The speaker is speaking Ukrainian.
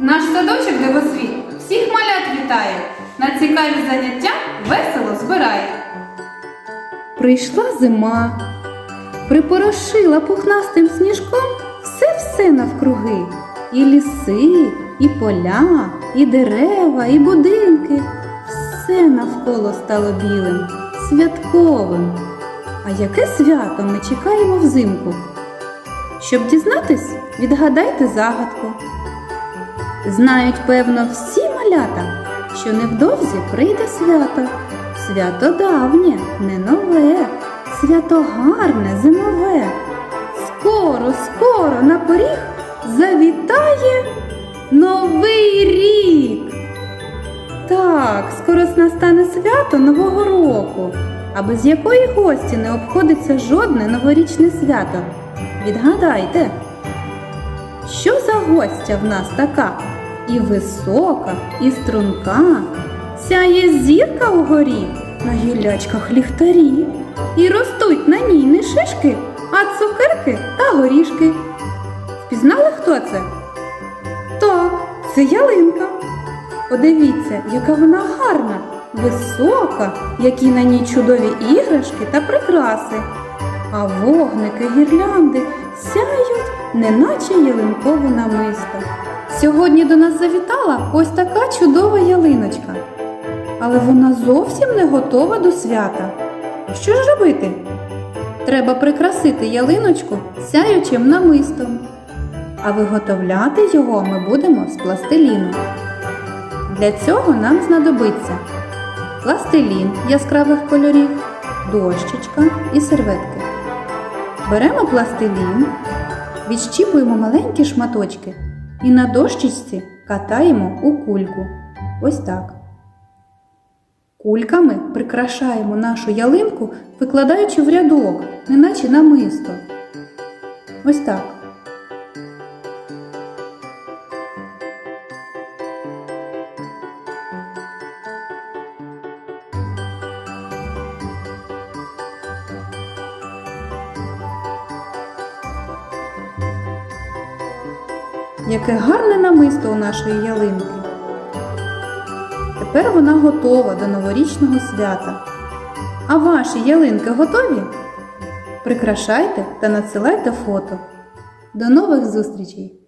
Наш садочок дивосвіт всіх малят вітає, на цікаві заняття весело збирає. Прийшла зима, припорошила пухнастим сніжком все-все навкруги. І ліси, і поля, і дерева, і будинки. Все навколо стало білим, святковим. А яке свято ми чекаємо взимку? Щоб дізнатись, відгадайте загадку. Знають, певно, всі малята, що невдовзі прийде свято. Свято давнє, не нове, свято гарне, зимове. Скоро, скоро на поріг завітає Новий рік. Так, скоро настане свято Нового року, а без якої гості не обходиться жодне новорічне свято. Відгадайте, що за гостя в нас така? І висока, і струнка, сяє зірка угорі, на гіллячках ліхтарі, і ростуть на ній не шишки, а цукерки та горішки. Впізнали, хто це? Так, це ялинка. Подивіться, яка вона гарна, висока, які на ній чудові іграшки та прикраси. А вогники гірлянди сяють, неначе ялинкове намисто. Сьогодні до нас завітала ось така чудова ялиночка. Але вона зовсім не готова до свята. Що ж робити? Треба прикрасити ялиночку сяючим намистом. А виготовляти його ми будемо з пластиліну. Для цього нам знадобиться пластилін яскравих кольорів, дощечка і серветки. Беремо пластилін, відщіпуємо маленькі шматочки і на дощечці катаємо у кульку. Ось так. Кульками прикрашаємо нашу ялинку, викладаючи в рядок, неначе намисто. Ось так. Яке гарне намисто у нашої ялинки. Тепер вона готова до новорічного свята. А ваші ялинки готові? Прикрашайте та надсилайте фото. До нових зустрічей!